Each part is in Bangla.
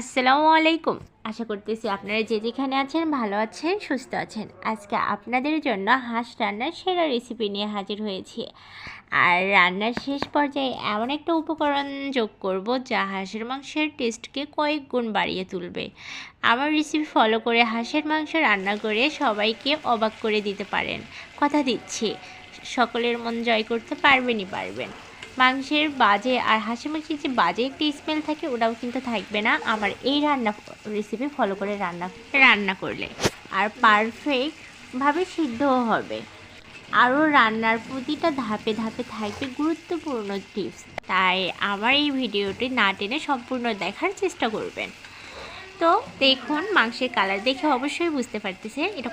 আসসালামু আলাইকুম। আশা করতেছি আপনারা যে যেখানে আছেন ভালো আছেন, সুস্থ আছেন। আজকে আপনাদের জন্য হাঁস রান্নার সেরা রেসিপি নিয়ে হাজির হয়েছি। আর রান্নার শেষ পর্যায়ে এমন একটা উপকরণ যোগ করব যা হাঁসের মাংসের টেস্টকে কয়েক গুণ বাড়িয়ে তুলবে। আমার রেসিপি ফলো করে হাঁসের মাংস রান্না করে সবাইকে অবাক করে দিতে পারেন। কথা দিচ্ছি, সকলের মন জয় করতে পারবেনই পারবেন। মাংসের বাজে আর হাঁসি মাংসের যে বাজে একটি স্মেল থাকে, ওটাও কিন্তু থাকবে না। আমার এই রান্না রেসিপি ফলো করে রান্না রান্না করলে। আর পারফেক্টভাবে সিদ্ধও হবে। আরও রান্নার প্রতিটা ধাপে ধাপে থাকবে গুরুত্বপূর্ণ টিপস তাই আমার এই ভিডিওটি না টেনে সম্পূর্ণ দেখার চেষ্টা করবেন। তো দেখুন, মাংসের কালার দেখে অবশ্যই বুঝতে পারতেছে এটা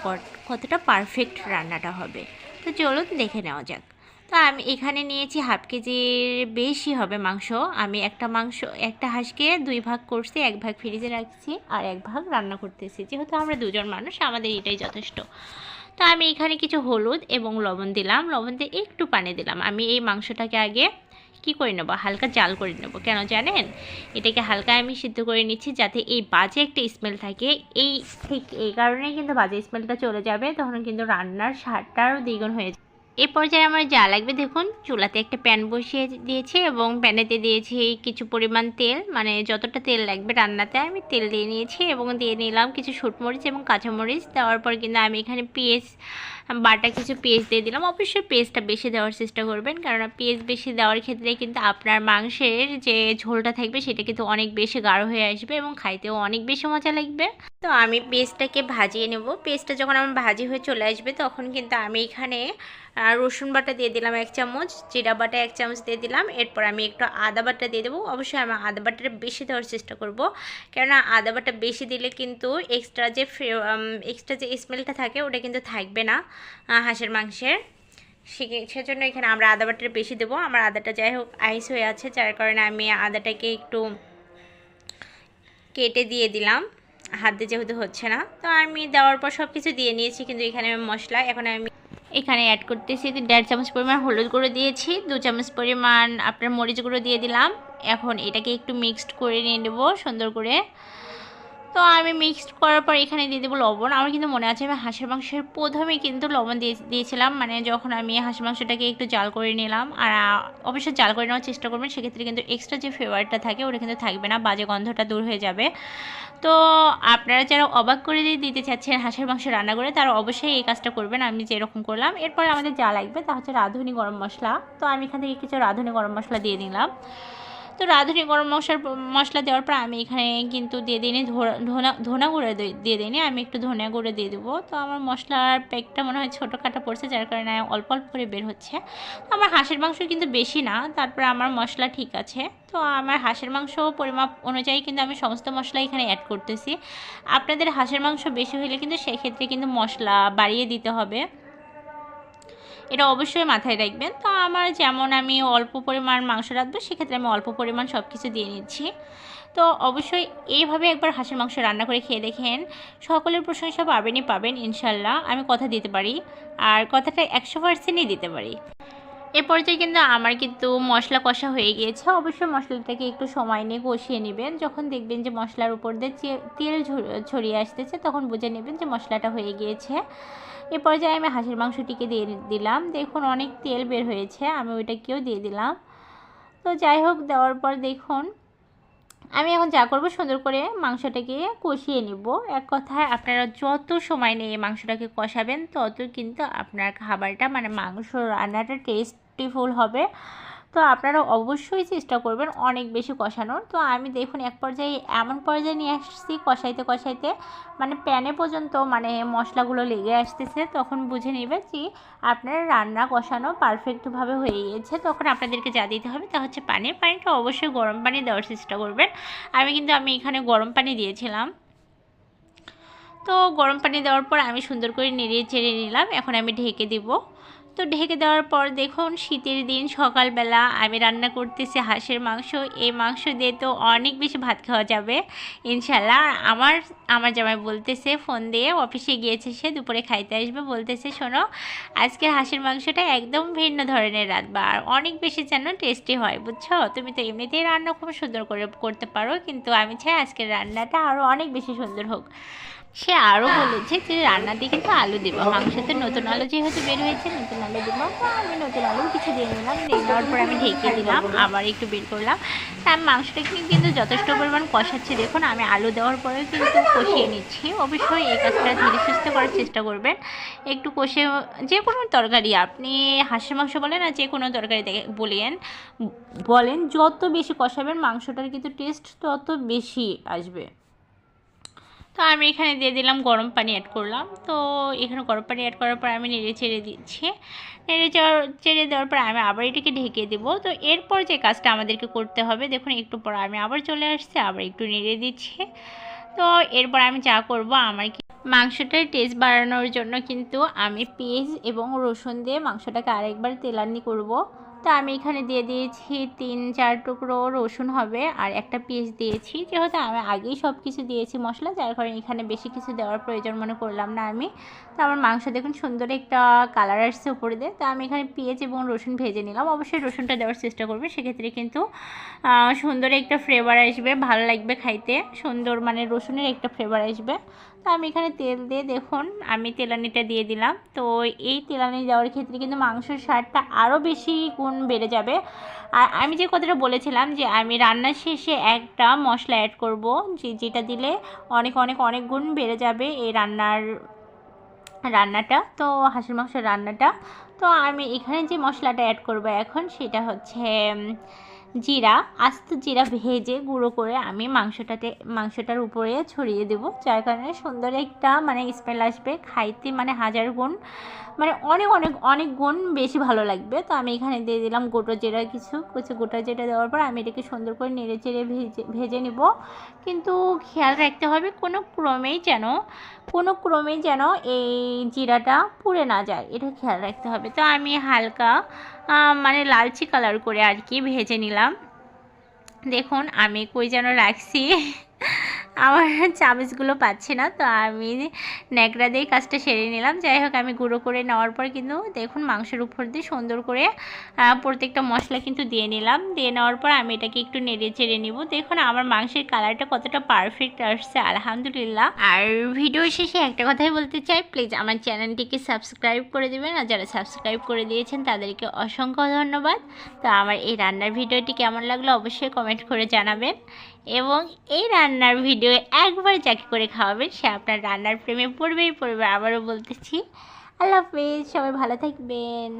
কতটা পারফেক্ট রান্নাটা হবে। তো চলুন দেখে নেওয়া যাক। তো আমি এখানে নিয়েছি হাফ কেজির বেশি হবে মাংস। আমি একটা মাংস, একটা হাঁসকে দুই ভাগ করছি, এক ভাগ ফ্রিজে রাখছি আর এক ভাগ রান্না করতেছি। যেহেতু আমরা দুজন মানুষ, আমাদের এটাই যথেষ্ট। তো আমি এখানে কিছু হলুদ এবং লবণ দিলাম। লবণ দিয়ে একটু পানি দিলাম। আমি এই মাংসটাকে আগে কি করে নেব? হালকা জাল করে নেব। কেন জানেন? এটাকে হালকা আমি সিদ্ধ করে নিচ্ছি যাতে এই বাজে একটা স্মেল থাকে। এই ঠিক এই কারণে কিন্তু বাজে স্মেলটা চলে যাবে। তখন কিন্তু রান্নার স্বাদটাও দ্বিগুণ হয়ে যাবে। এ পর্যায়ে আমার যা লাগবে দেখুন, চুলাতে একটা প্যান বসিয়ে দিয়েছি এবং প্যানেতে দিয়েছি কিছু পরিমাণ তেল মানে যতটা তেল লাগবে রান্নাতে আমি তেল দিয়ে নিয়েছি এবং দিয়ে নিলাম কিছু শুটমরিচ এবং কাঁচামরিচ। দেওয়ার পর কিন্তু আমি এখানে পেঁয়াজ, বাটা কিছু পেঁয়াজ দিয়ে দিলাম। অবশ্যই পেঁয়াজটা বেশি দেওয়ার চেষ্টা করবেন কারণ পেঁয়াজ বেশি দেওয়ার ক্ষেত্রে কিন্তু আপনার মাংসের যে ঝোলটা থাকবে সেটা কিন্তু অনেক বেশি গাঢ় হয়ে আসবে এবং খাইতেও অনেক বেশি মজা লাগবে। তো আমি পেস্টটাকে ভাজিয়ে নেব। পেস্টটা যখন আমার ভাজি হয়ে চলে আসবে তখন কিন্তু আমি এখানে আহ, রসুন বাটা দিয়ে দিলাম এক চামচ জিরা বাটা এক চামচ দিয়ে দিলাম। এরপর আমি একটু আদা বাটা দিয়ে দেবো। অবশ্যই আমি আদা বাটাটা বেশি দেওয়ার চেষ্টা করব। কেননা আদা বাটা বেশি দিলে কিন্তু এক্সট্রা যে এক্সট্রা যে স্মেলটা থাকে ওটা কিন্তু থাকবে না হাঁসের মাংসের। সে- সেজন্য এখানে আমরা আদা বাটাটা বেশি দেবো। আমার আদাটা যাই হোক আইস হয়ে আছে যার কারণে আমি আদাটাকে একটু কেটে দিয়ে দিলাম। হাত দিয়ে যেহেতু হচ্ছে না। তো আমি দেওয়ার পর সব কিছু দিয়ে নিয়েছি কিন্তু এখানে আমি মশলা এখন আমি এখানে অ্যাড করতেছি দেড় চামচ পরিমাণ হলুদ গুঁড়ো দিয়েছি, দু চামচ পরিমাণ আপনার মরিচ গুঁড়ো দিয়ে দিলাম। এখন এটাকে একটু মিক্সড করে নিয়ে নেব সুন্দর করে। তো আমি মিক্সড করার পর এখানে দিয়ে দেবো লবণ। আমার কিন্তু মনে আছে আমি হাঁসের মাংসের প্রথমে কিন্তু লবণ দিয়ে দিয়েছিলাম। মানে যখন আমি হাঁসের মাংসটাকে একটু জাল করে নিলাম আর অবশ্যই জাল করে নেওয়ার চেষ্টা করবেন। সেক্ষেত্রে কিন্তু এক্সট্রা যে ফ্লেভারটা থাকে ওটা কিন্তু থাকবে না, বাজে গন্ধটা দূর হয়ে যাবে। তো আপনারা যারা অবাক করে দিয়ে দিতে চাচ্ছেন হাঁসের মাংস রান্না করে, তারা অবশ্যই এই কাজটা করবেন। আমি যেরকম করলাম। এরপর আমাদের যা লাগবে তা হচ্ছে রাঁধুনি গরম মশলা। তো আমি এখান থেকে কিছু রাঁধুনি গরম মশলা দিয়ে দিলাম। তো রাঁধুনি গরম মশলার মশলা দেওয়ার পর আমি এখানে কিন্তু দিয়ে দিইনি ধনা ধনা গুঁড়ো দিয়ে- দিইনি, আমি একটু ধনিয়া গুঁড়ো দিয়ে দেবো। তো আমার মশলার প্যাকটা মনে হয় ছোটো কাটা পড়ছে, যার কারণে অল্প অল্প করে বের হচ্ছে। আমার হাঁসের মাংস কিন্তু বেশি না, তারপরে আমার মশলা ঠিক আছে। তো আমার হাঁসের মাংস পরিমাপ অনুযায়ী কিন্তু আমি সমস্ত মশলা এখানে অ্যাড করতেছি। আপনাদের হাঁসের মাংস বেশি হলে কিন্তু সেক্ষেত্রে কিন্তু মশলা বাড়িয়ে দিতে হবে। এটা অবশ্যই মাথায় রাখবেন। তো আমার যেমন আমি অল্প পরিমাণ মাংস রাখব সেক্ষেত্রে আমি অল্প পরিমাণ সব কিছু দিয়ে নিচ্ছি। তো অবশ্যই এইভাবে একবার হাঁসের মাংস রান্না করে খেয়ে দেখেন। সকলের প্রশংসা পাবেনই পাবেন, ইনশাল্লাহ। আমি কথা দিতে পারি আর কথাটা একশো পার্সেন্টই দিতে পারি। এ পর্যায়ে কিন্তু আমার কিন্তু মশলা কষা হয়ে গিয়েছে। অবশ্যই মশলাটাকে একটু সময় নিয়ে কষিয়ে নেবেন। যখন দেখবেন যে মশলার উপর দিয়ে তেল ছড়িয়ে আসতেছে, তখন বুঝে নেবেন যে মশলাটা হয়ে গিয়েছে। এ পর্যায়ে আমি হাঁসের মাংসটিকে দিয়ে দিলাম। দেখুন, অনেক তেল বের হয়েছে, আমি ওইটাকেও দিয়ে দিলাম। তো যাই হোক, দেওয়ার পর দেখুন, আমি এখন যা করব, সুন্দর করে মাংসটাকে কষিয়ে নিব। এক কথায়, আপনারা যত সময় নিয়ে মাংসটাকে কষাবেন, তত কিন্তু আপনার খাবারটা মানে মাংস রান্নাটা টেস্টিফুল হবে। তো আপনারা অবশ্যই চেষ্টা করবেন অনেক বেশি কষানোর। তো আমি দেখুন এক পর্যায়ে এমন পর্যায়ে নিয়ে আসছি কষাইতে কষাইতে মানে প্যানে পর্যন্ত মানে মশলাগুলো লেগে আসতেছে, তখন বুঝে নেবে যে আপনার রান্না কষানো পারফেক্টভাবে হয়ে গিয়েছে। তখন আপনাদেরকে যা দিতে হবে তা হচ্ছে পানি পানিটা অবশ্যই গরম পানি দেওয়ার চেষ্টা করবেন। আমি কিন্তু আমি এখানে গরম পানি দিয়েছিলাম। তো গরম পানি দেওয়ার পর আমি সুন্দর করে নেড়িয়ে চেড়ে নিলাম, এখন আমি ঢেকে দিব। তো ঢেকে দেওয়ার পর দেখুন শীতের দিন, সকালবেলা আমি রান্না করতেছি হাঁসের মাংস। এই মাংস দিয়ে তো অনেক বেশি ভাত খাওয়া যাবে। ইনশাল্লাহ আমার আমার জামাই বলতেছে, ফোন দিয়ে অফিসে গিয়েছে সে, দুপুরে খাইতে আসবে। বলতেছে, শোনো আজকের হাঁসের মাংসটা একদম ভিন্ন ধরনের রাঁধবা আর অনেক বেশি যেন টেস্টি হয়, বুঝছ? তুমি তো এমনিতেই রান্না খুব সুন্দর করে করতে পারো, কিন্তু আমি চাই আজকের রান্নাটা আরও অনেক বেশি সুন্দর হোক। সে আরও বলেছে যে রান্না দিয়ে কিন্তু আলু দেবো মাংসতে নতুন আলু যেহেতু বের হয়েছে নতুন আলু দেবো আমি নতুন আলু কিছু দিয়ে নিলাম দিয়ে নেওয়ার পর আমি ঢেকে দিলাম আবার একটু বের করলাম। তা আমি মাংসটা কিন্তু যথেষ্ট পরিমাণ কষাচ্ছি। দেখুন আমি আলু দেওয়ার পরেও কিন্তু কষিয়ে নিচ্ছি। অবশ্যই এই কাজটা ধীরে সুস্থে করার চেষ্টা করবেন। একটু কষে যে কোনো তরকারি আপনি হাঁসের মাংস বলেন আর যে কোনো তরকারি দেখে বলেন বলেন যত বেশি কষাবেন মাংসটার কিন্তু টেস্ট তত বেশি আসবে। তো আমি এখানে দিয়ে দিলাম গরম পানি অ্যাড করলাম। তো এখানে গরম পানি অ্যাড করার পর আমি নেড়ে চেড়ে দিচ্ছি। নেড়ে চেড়ে দেওয়ার পর আমি আবার এটাকে ঢেকে দেবো। তো এরপর যে কাজটা আমাদেরকে করতে হবে, দেখুন একটু পর আমি আবার চলে আসছি, আবার একটু নেড়ে দিচ্ছি। তো এরপর আমি যা করব, আমার মাংসটার টেস্ট বাড়ানোর জন্য কিন্তু আমি পেঁয়াজ এবং রসুন দিয়ে মাংসটাকে আরেকবার তেলানি করব। তো আমি এখানে দিয়ে দিয়েছি তিন, চার টুকরো রসুন হবে আর একটা পেঁয়াজ দিয়েছি। যেহেতু আমি আগেই সব কিছু দিয়েছি মশলা, যার কারণে এখানে বেশি কিছু দেওয়ার প্রয়োজন মনে করলাম না আমি। তো আমার মাংস দেখুন সুন্দর একটা কালার আসছে উপরে দিয়ে। তো আমি এখানে পেঁয়াজ এবং রসুন ভেজে নিলাম। অবশ্যই রসুনটা দেওয়ার চেষ্টা করবে, সেক্ষেত্রে কিন্তু সুন্দর একটা ফ্লেভার আসবে, ভালো লাগবে খাইতে। সুন্দর মানে রসুনের একটা ফ্লেভার আসবে। তো আমি এখানে তেল দিয়ে দেখুন, আমি তেলানিটা দিয়ে দিলাম। তো এই তেলানি দেওয়ার ক্ষেত্রে কিন্তু মাংসের স্বাদটা আরও বেশি গুণ বেড়ে যাবে। আর আমি যে কথাটা বলেছিলাম যে আমি রান্নার শেষে একটা মশলা অ্যাড করব, যে যেটা দিলে অনেক অনেক অনেক গুণ বেড়ে যাবে এই রান্নার, রান্নাটা, তো হাঁসের মাংসের রান্নাটা। তো আমি এখানে যে মশলাটা অ্যাড করব এখন, সেটা হচ্ছে জিরা, আস্ত জিরা ভেজে গুঁড়ো করে আমি মাংসটাতে, মাংসটার উপরে ছড়িয়ে দেব। যার কারণে সুন্দর একটা মানে স্মেল আসবে। খাইতে মানে হাজার গুণ মানে অনেক অনেক অনেক গুণ বেশি ভালো লাগবে। তো আমি এখানে দিয়ে দিলাম গোটা জিরা কিছু কিছু গোটা জিরা দেওয়ার পর আমি এটাকে সুন্দর করে নেড়ে চেড়ে ভেজে ভেজে নিব। কিন্তু খেয়াল রাখতে হবে কোনো ক্রমেই যেন, কোনো ক্রমেই যেন এই জিরাটা পুড়ে না যায়। এটা খেয়াল রাখতে হবে। তো আমি হালকা মানে লালচি কালার করে আর কি ভেজে নিলাম। দেখুন আমি কই যেন রাখছি। আমার চামচগুলো পাচ্ছি না, তো আমি ন্যাকড়া দিয়ে কাজটা সেরে নিলাম। যাই হোক, আমি গুঁড়ো করে নেওয়ার পর কিন্তু দেখুন মাংসের উপর দিয়ে সুন্দর করে প্রত্যেকটা মশলা কিন্তু দিয়ে নিলাম। দিয়ে নেওয়ার পর আমি এটাকে একটু নেড়ে চেড়ে নিব। দেখুন আমার মাংসের কালারটা কতটা পারফেক্ট আসছে, আলহামদুলিল্লাহ। আর ভিডিও শেষে একটা কথাই বলতে চাই প্লিজ আমার চ্যানেলটিকে সাবস্ক্রাইব করে দেবেন। আর যারা সাবস্ক্রাইব করে দিয়েছেন, তাদেরকে অসংখ্য ধন্যবাদ। তো আমার এই রান্নার ভিডিওটি কেমন লাগল অবশ্যই কমেন্ট করে জানাবেন। এবং এই রান্নার ভিডিও একবার যাকে করে খাওয়াবেন, সে আপনার রান্নার প্রেমে পড়বেই পড়বে। আবারও বলতেছি, আল্লাহ হাফিজ, সবাই ভালো থাকবেন।